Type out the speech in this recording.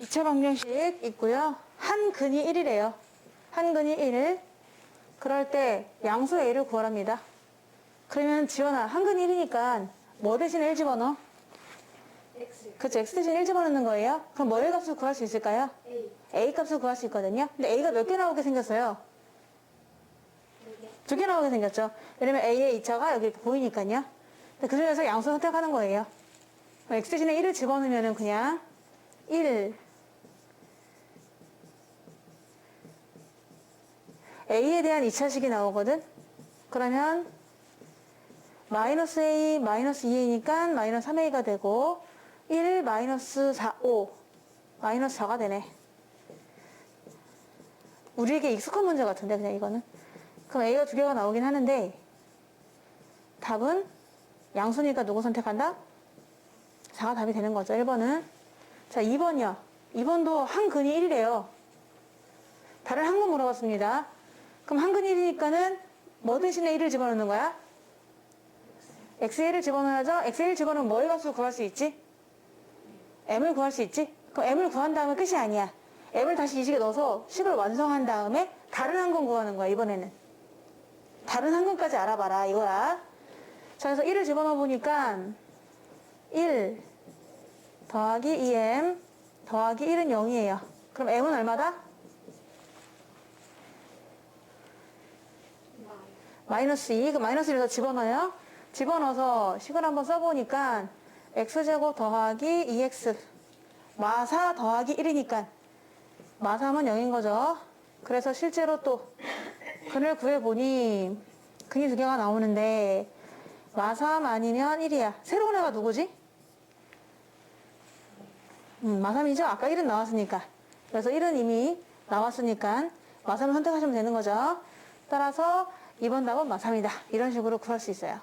2차 방정식 있고요. 한 근이 1이래요. 한 근이 1. 그럴 때 양수 a를 구하랍니다. 그러면 지원아, 한 근이 1이니까 뭐 대신에 1 집어넣어? X 그쵸, x 대신 1 집어넣는 거예요. 그럼 뭐의 값을 구할 수 있을까요? A a 값을 구할 수 있거든요. 근데 a가 몇 개 나오게 생겼어요? 두 개 나오게 생겼죠. 왜냐면 a의 2차가 여기 보이니까요. 그 중에서 양수 선택하는 거예요. x 대신에 1을 집어넣으면 그냥 1 a에 대한 2차식이 나오거든. 그러면 마이너스 a 마이너스 2a니까 마이너스 3a가 되고 1 마이너스 4 5 마이너스 4가 되네. 우리에게 익숙한 문제 같은데 그냥 이거는. 그럼 a가 두 개가 나오긴 하는데 답은 양수니까 누구 선택한다? 4가 답이 되는 거죠. 1번은. 자, 2번이요. 2번도 한 근이 1이래요. 다른 한근 물어봤습니다. 그럼 한 근이 1이니까는 뭐 대신에 1을 집어넣는 거야? x를 집어넣어야죠. x를 집어넣으면 뭐의 값을 구할 수 있지? m을 구할 수 있지? 그럼 m을 구한 다음에 끝이 아니야. m을 다시 이 식에 넣어서 식을 완성한 다음에 다른 한근 구하는 거야, 이번에는. 다른 한 근까지 알아봐라, 이거야. 자, 그래서 1을 집어넣어 보니까 1 더하기 2m 더하기 1은 0이에요. 그럼 m은 얼마다? 마이너스 2. 그 마이너스 1에서 집어넣어요. 집어넣어서 식을 한번 써보니까 x제곱 더하기 2x 마사 더하기 1이니까 마사하면 0인 거죠. 그래서 실제로 또 근을 구해보니 근이 두 개가 나오는데 마삼 아니면 1이야. 새로운 애가 누구지? 음, 마삼 이죠. 아까 1은 나왔으니까. 그래서 1은 이미 나왔으니까 마삼을 선택하시면 되는 거죠. 따라서 2번 답은 마삼이다. 이런 식으로 구할 수 있어요.